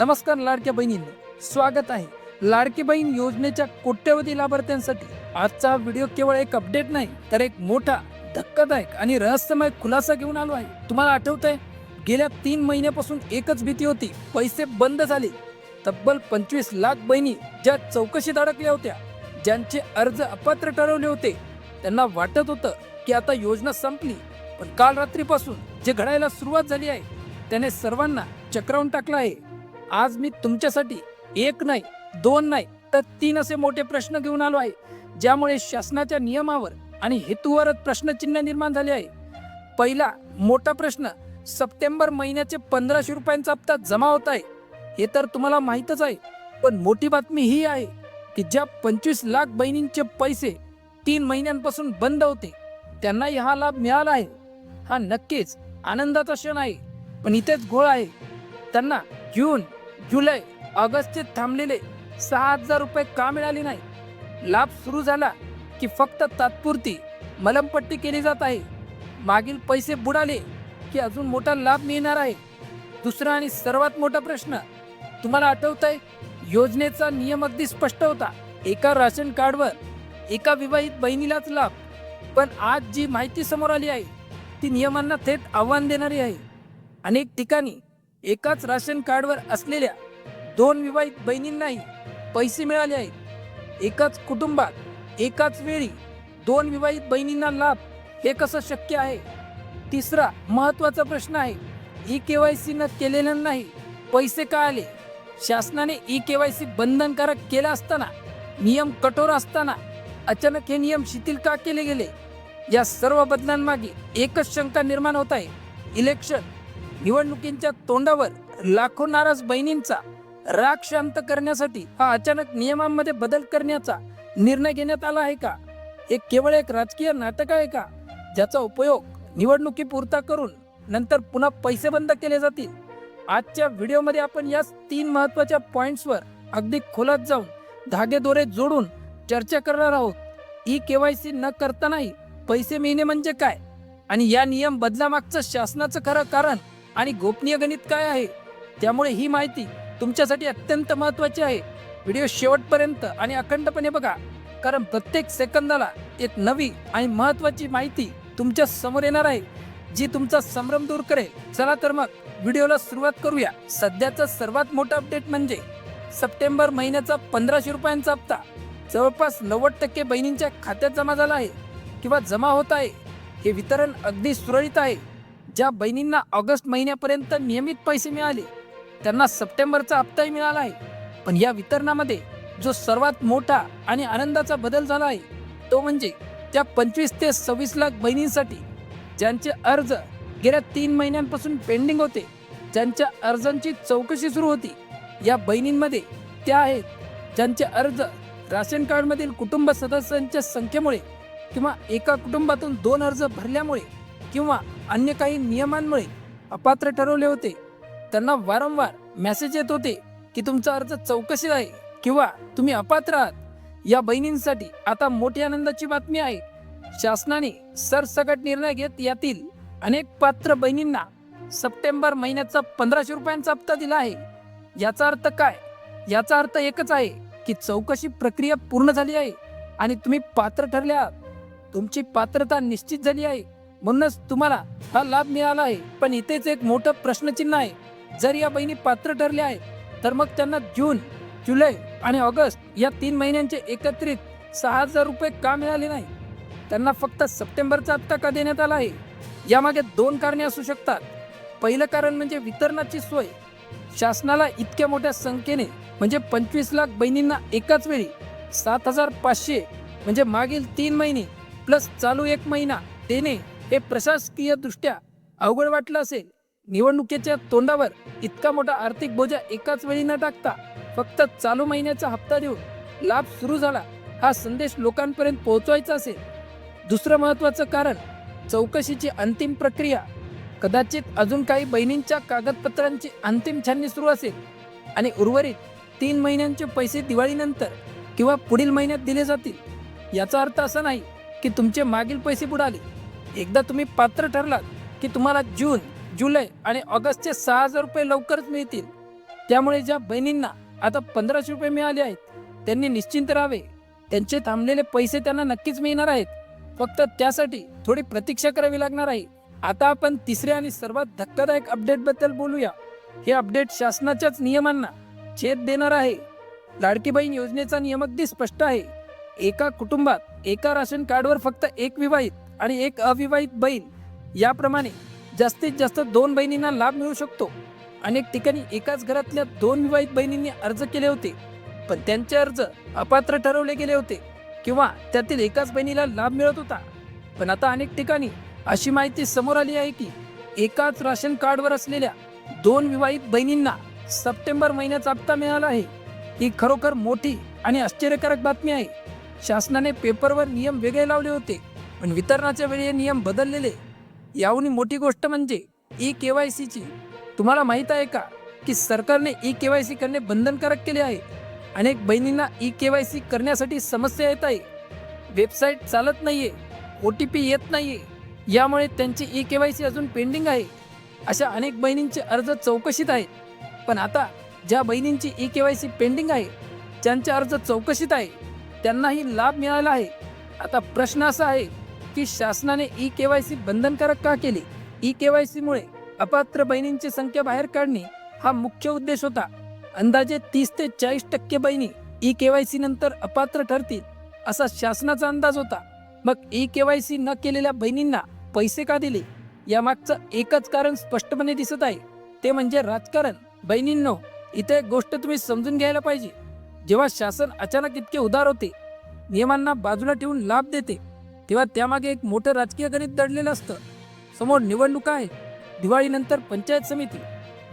नमस्कार लाडक्या बहिणींनो स्वागत आहे. लाडकी बहीण योजनेच्या कोट्यवधी लाभार्थ्यांसाठी आजचा व्हिडिओ केवळ एक अपडेट नाही तर एक मोठा धक्कादायक आणि रहस्यमय खुलासा घेऊन आलो आहे. तुम्हाला आठवत आहे गेल्या तीन महिन्यापासून एकच भीती होती. पैसे बंद झाले. तब्बल पंचवीस लाख बहिणी ज्या चौकशीत अडकल्या होत्या ज्यांचे अर्ज अपात्र ठरवले होते. त्यांना वाटत होतं की आता योजना संपली पण काल रात्रीपासून जे घडायला सुरुवात झाली आहे त्याने सर्वांना चक्रावून टाकलं आहे. आज मी तुमच्यासाठी एक नाही दोन नाही तर तीन असे मोठे प्रश्न घेऊन आलो आहे ज्यामुळे शासनाच्या नियमावर आणि हेतूवरच प्रश्नचिन्ह निर्माण झाले आहे. पहिला मोठा प्रश्न सप्टेंबर महिन्याचे पंधराशे रुपयांचा हप्ता जमा होत आहे. हे तर तुम्हाला माहीतच आहे पण मोठी बातमी ही आहे की ज्या पंचवीस लाख बहिणींचे पैसे तीन महिन्यांपासून बंद होते त्यांनाही हा लाभ मिळाला आहे. हा नक्कीच आनंदाचा क्षण आहे पण इथेच घोळ आहे. त्यांना जून जुलै ऑगस्टचे थांबलेले सहा हजार रुपये का मिळाले नाही? लाभ सुरू झाला की फक्त तात्पुरती मलमपट्टी केली जात आहे. मागील पैसे बुडाले की अजून मोठा लाभ मिळणार आहे. दुसरा आणि सर्वात मोठा प्रश्न तुम्हाला आठवत आहे योजनेचा नियम अगदी स्पष्ट होता. एका राशन कार्डवर एका विवाहित बहिणीलाच लाभ. पण आज जी माहिती समोर आली आहे ती नियमांना थेट आव्हान देणारी आहे. अनेक ठिकाणी एकाच राशन कार्डवर असलेल्या दोन विवाहित बहिणींनाही पैसे मिळाले आहेत. एकाच कुटुंबात एकाच वेळी दोन विवाहित बहिणींना लाभ हे कसं शक्य आहे? तिसरा महत्त्वाचा प्रश्न आहे ई के वाय सी न केलेल्यांनाही पैसे का आले? शासनाने ई के वाय सी बंधनकारक केला असताना नियम कठोर असताना अचानक हे नियम शिथिल का केले गेले? या सर्व बदलांमागे एकच शंका निर्माण होत आहे इलेक्शन निवडणुकींच्या तोंडावर लाखो नाराज बहिणींचा राग शांत करण्यासाठी हा अचानक नियमांमध्ये बदल करण्याचा निर्णय घेण्यात आला आहे का? हे केवळ एक राजकीय नाटक आहे का? ज्याचा उपयोग निवडणुकीपुरता करून नंतर पुन्हा पैसे बंद केले जातील? आजच्या व्हिडिओमध्ये आपण या तीन महत्त्वाच्या पॉइंट्सवर अगदी खोलात जाऊन धागेदोरे जोडून चर्चा करणार आहोत. ई केवायसी न करतानाही पैसे मिळणे म्हणजे काय? आणि या नियम बदलामागचं शासनाचं खरं कारण आणि गोपनीय गणित काय आहे? त्यामुळे ही माहिती तुमच्यासाठी अत्यंत महत्वाची आहे. व्हिडिओ शेवटपर्यंत आणि अखंडपणे बघा. कारण प्रत्येक सेकंदाला एक नवी आणि महत्वाची माहिती तुमच्यासमोर येणार आहे. जी तुमचा संभ्रम दूर करेल. चला तर मग व्हिडिओला सुरुवात करूया. सध्याचा सर्वात मोठा अपडेट म्हणजे सप्टेंबर महिन्याचा पंधराशे रुपयांचा हप्ता. जवळपास नव्वद टक्के बहिणींच्या खात्यात जमा झाला आहे. किंवा जमा होत आहे. हे वितरण अगदी सुरळीत आहे. ज्या बहिणींना ऑगस्ट महिन्यापर्यंत नियमित पैसे मिळाले त्यांना सप्टेंबरचा हप्ताही मिळाला आहे. पण या वितरणामध्ये जो सर्वात मोठा आणि आनंदाचा बदल झाला आहे तो म्हणजे त्या पंचवीस ते सव्वीस लाख बहिणींसाठी ज्यांचे अर्ज गेल्या तीन महिन्यांपासून पेंडिंग होते ज्यांच्या अर्जांची चौकशी सुरू होती. या बहिणींमध्ये त्या आहेत ज्यांचे अर्ज राशन कार्डमधील कुटुंब सदस्यांच्या संख्येमुळे किंवा एका कुटुंबातून दोन अर्ज भरल्यामुळे किंवा अन्य काही नियमांमुळे अपात्र ठरवले होते. त्यांना वारंवार मेसेज येत होते की तुमचा अर्ज चौकशीत आहे किंवा तुम्ही अपात्र आहात. या बहिणींसाठी आता मोठी आनंदाची बातमी आहे. शासनाने सरसकट निर्णय घेत यातील अनेक पात्र बहिणींना सप्टेंबर महिन्याचा पंधराशे रुपयांचा हप्ता दिला आहे. याचा अर्थ काय? याचा अर्थ एकच आहे की चौकशी प्रक्रिया पूर्ण झाली आहे आणि तुम्ही पात्र ठरले आहात. तुमची पात्रता निश्चित झाली आहे. म्हणूनच तुम्हाला हा लाभ मिळाला आहे. पण इथेच एक मोठं प्रश्नचिन्ह आहे. जर या बहिणी पात्र ठरल्या आहेत तर मग त्यांना जून जुलै आणि ऑगस्ट या तीन महिन्यांचे एकत्रित सहा हजार रुपये का मिळाले नाही? त्यांना फक्त सप्टेंबरचा हप्ता का देण्यात आला आहे? यामागे दोन कारणे असू शकतात. पहिलं कारण म्हणजे वितरणाची सोय. शासनाला इतक्या मोठ्या संख्येने म्हणजे पंचवीस लाख बहिणींना एकाच वेळी सात हजार पाचशे म्हणजे मागील तीन महिने प्लस चालू एक महिना देणे हे प्रशासकीय दृष्ट्या अवघड वाटलं असेल. निवडणुकीच्या तोंडावर इतका मोठा आर्थिक बोजा एकाच वेळी न टाकता फक्त चालू महिन्याचा हप्ता देऊन लाभ सुरू झाला हा संदेश लोकांपर्यंत पोहोचवायचा असेल. दुसरं महत्त्वाचं कारण चौकशीची अंतिम प्रक्रिया. कदाचित अजून काही बहिणींच्या कागदपत्रांची अंतिम छाननी सुरू असेल आणि उर्वरित तीन महिन्यांचे पैसे दिवाळीनंतर किंवा पुढील महिन्यात दिले जातील. याचा अर्थ असा नाही की तुमचे मागील पैसे बुडाले. एकदा तुम्ही पात्र ठरलात की तुम्हाला जून जुलै आणि ऑगस्टचे सहा हजार रुपये लवकरच मिळतील. त्यामुळे ज्या बहिणींना आता पंधराशे रुपये मिळाले आहेत त्यांनी निश्चिंत राहावे. त्यांचे थांबलेले पैसे त्यांना नक्कीच मिळणार आहेत. फक्त त्यासाठी थोडी प्रतीक्षा करावी लागणार आहे. आता आपण तिसऱ्या आणि सर्वात धक्कादायक अपडेटबद्दल बोलूया. हे अपडेट शासनाच्याच नियमांना छेद देणार आहे. लाडकी बहीण योजनेचा नियम अगदी स्पष्ट आहे. एका कुटुंबात एका राशन कार्डवर फक्त एक विवाहित आणि एक अविवाहित बहीण. याप्रमाणे जास्तीत जास्त दोन बहिणींना लाभ मिळू शकतो. अनेक ठिकाणी एकाच घरातल्या दोन विवाहित बहिणींनी अर्ज केले होते. पण त्यांचे अर्ज अपात्र ठरवले गेले होते किंवा त्यातील एकाच बहिणीला लाभ मिळत होता. पण आता अनेक ठिकाणी अशी माहिती समोर आली आहे की एकाच राशन कार्डवर असलेल्या दोन विवाहित बहिणींना सप्टेंबर महिन्याचा हप्ता मिळाला आहे. ही खरोखर मोठी आणि आश्चर्यकारक बातमी आहे. शासनाने पेपरवर नियम वेगळे लावले होते. पण वितरणाच्या वेळी हे नियम बदललेले. याहून मोठी गोष्ट म्हणजे ई के वाय सीची तुम्हाला माहीत आहे का की सरकारने ई के वाय सी करणे बंधनकारक केले आहे? अनेक बहिणींना ई के वाय सी करण्यासाठी समस्या येत आहे. वेबसाईट चालत नाहीये. ओ टी पी येत नाहीये. यामुळे त्यांची ई के वाय सी अजून पेंडिंग आहे. अशा अनेक बहिणींचे अर्ज चौकशीत आहेत. पण आता ज्या बहिणींची e K Y C pending आहे ज्यांचे अर्ज चौकशीत आहे. त्यांनाही लाभ मिळाला आहे. आता प्रश्न असा आहे की शासनाने ई के वाय सी बंधनकारक का केली? ई के वाय सीमुळे अपात्र बहिणींची संख्या बाहेर काढणे हा मुख्य उद्देश होता. अंदाजे तीस ते चाळीस टक्के बहिणी ई के वाय सी नंतर अपात्र ठरतील असा शासनाचा अंदाज होता. मग ई के वाय सी न केलेल्या बहिणींना पैसे का दिले? यामागचं एकच कारण स्पष्टपणे दिसत आहे. ते म्हणजे राजकारण. बहिणींनो इथे एक गोष्ट तुम्ही समजून घ्यायला पाहिजे. जेव्हा शासन अचानक इतके उदार होते नियमांना बाजूला ठेवून लाभ देते तेव्हा त्यामागे एक मोठं राजकीय गणित दडलेलं असतं. समोर निवडणुका आहेत दिवाळीनंतर पंचायत समिती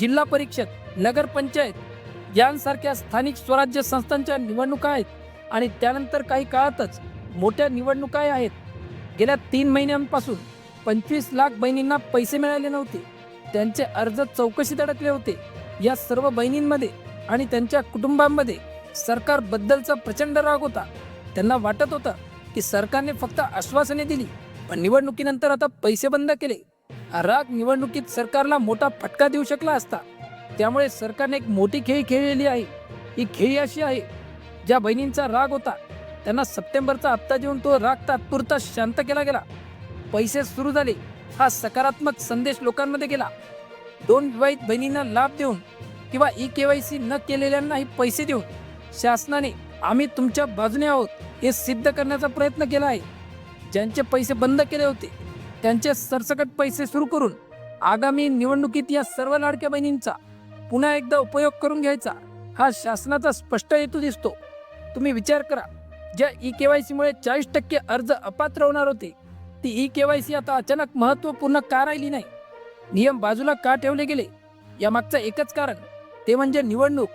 जिल्हा परिषद नगरपंचायत यांसारख्या स्थानिक स्वराज्य संस्थांच्या निवडणुका आहेत आणि त्यानंतर काही काळातच मोठ्या निवडणुका आहेत. गेल्या तीन महिन्यांपासून पंचवीस लाख बहिणींना पैसे मिळाले नव्हते. त्यांचे अर्ज चौकशीत अडकले होते. या सर्व बहिणींमध्ये आणि त्यांच्या कुटुंबांमध्ये सरकारबद्दलचा प्रचंड राग होता. त्यांना वाटत होतं की सरकारने फक्त आश्वासने दिली पण निवडणुकीनंतर आता पैसे बंद केले. राग निवडणुकीत सरकारला मोठा फटका देऊ शकला असता. त्यामुळे सरकारने एक मोठी खेळी खेळलेली आहे. ही खेळी अशी आहे ज्या बहिणींचा राग होता त्यांना सप्टेंबरचा हप्ता देऊन तो राग तात्पुरता शांत केला गेला. पैसे सुरू झाले हा सकारात्मक संदेश लोकांमध्ये गेला. दोन विवाहित बहिणींना लाभ देऊन किंवा ई के वाय सी न केलेल्यांनाही पैसे देऊन शासनाने आम्ही तुमच्या बाजूने आहोत. हे सिद्ध करण्याचा प्रयत्न केला आहे. ज्यांचे पैसे बंद केले होते त्यांचे सरसकट पैसे सुरू करून आगामी निवडणुकीत या सर्व लाडक्या बहिणींचा पुन्हा एकदा उपयोग करून घ्यायचा हा शासनाचा स्पष्ट हेतू दिसतो. तुम्ही विचार करा ज्या ई के वाय सीमुळे चाळीस टक्के अर्ज अपात्र होणार होते ती ई के वाय सी आता अचानक महत्त्वपूर्ण का राहिली नाही? नियम बाजूला का ठेवले गेले? यामागचं एकच कारण ते म्हणजे निवडणूक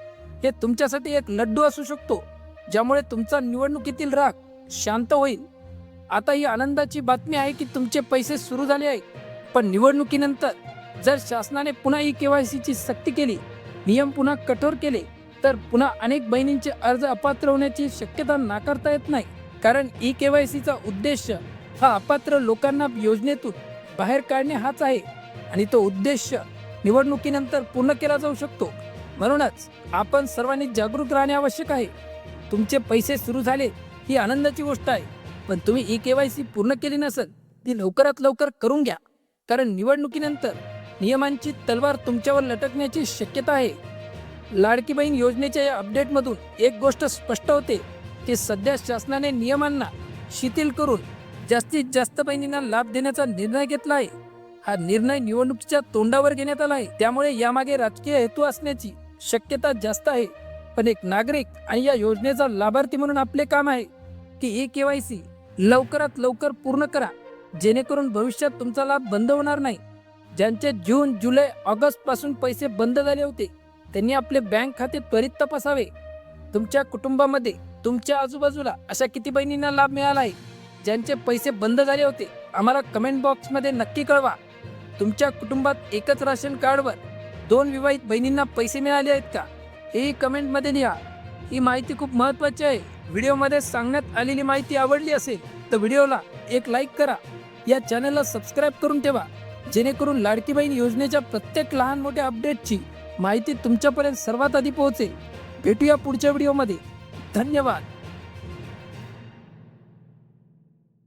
हे तुमच्यासाठी एक लड्डू असू शकतो. ज्यामुळे तुमचा निवडणुकीतील राग शांत होईल. आता ही आनंदाची बातमी आहे की तुमचे पैसे सुरू झाले आहेत पण निवडणुकीनंतर जर शासनाने पुन्हा ई के वाय सीची सक्ती केली नियम पुन्हा कठोर केले तर पुन्हा अनेक बहिणींचे अर्ज अपात्र होण्याची शक्यता नाकारता येत नाही. कारण ई के वाय सीचा उद्देश हा अपात्र लोकांना योजनेतून बाहेर काढणे हाच आहे. आणि तो उद्देश निवडणुकीनंतर पूर्ण केला जाऊ शकतो. म्हणूनच आपण सर्वांनी जागरूक राहणे आवश्यक आहे. तुमचे पैसे सुरू झाले ही आनंदाची गोष्ट आहे. पण तुम्ही ई के वाय सी पूर्ण केली नसेल ती लवकरात लवकर करून घ्या. कारण निवडणुकीनंतर नियमांची तलवार तुमच्यावर लटकण्याची शक्यता आहे. लाडकी बहीण योजनेच्या या अपडेटमधून एक गोष्ट स्पष्ट होते की सध्या शासनाने नियमांना शिथिल करून जास्तीत जास्त बहिणींना लाभ देण्याचा निर्णय घेतला आहे. हा निर्णय निवडणुकीच्या तोंडावर घेण्यात आला आहे. त्यामुळे यामागे राजकीय हेतू असण्याची शक्यता जास्त आहे. पण एक नागरिक आणि या योजनेचा लाभार्थी म्हणून आपले काम आहे की ई के वाय सी लवकरात लवकर पूर्ण करा जेणेकरून भविष्यात तुमचा लाभ बंद होणार नाही. ज्यांचे जून जुलै ऑगस्टपासून पैसे बंद झाले होते त्यांनी आपले बँक खाते त्वरित तपासावे. तुमच्या कुटुंबामध्ये तुमच्या आजूबाजूला अशा किती बहिणींना लाभ मिळाला आहे? ज्यांचे पैसे बंद झाले होते आम्हाला कमेंट बॉक्समध्ये नक्की कळवा. तुमच्या कुटुंबात एकच राशन कार्डवर दोन विवाहित बहिणींना पैसे मिळाले आहेत का? ही कमेंटमध्ये लिहा. ही माहिती खूप महत्त्वाची आहे. व्हिडिओमध्ये सांगण्यात आलेली माहिती आवडली असेल तर व्हिडिओला एक लाईक करा. या चॅनलला सबस्क्राईब करून ठेवा. जेणेकरून लाडकी बहीण योजनेच्या प्रत्येक लहान मोठ्या अपडेटची माहिती तुमच्यापर्यंत सर्वात आधी पोहोचेल. भेटूया पुढच्या व्हिडिओमध्ये. धन्यवाद.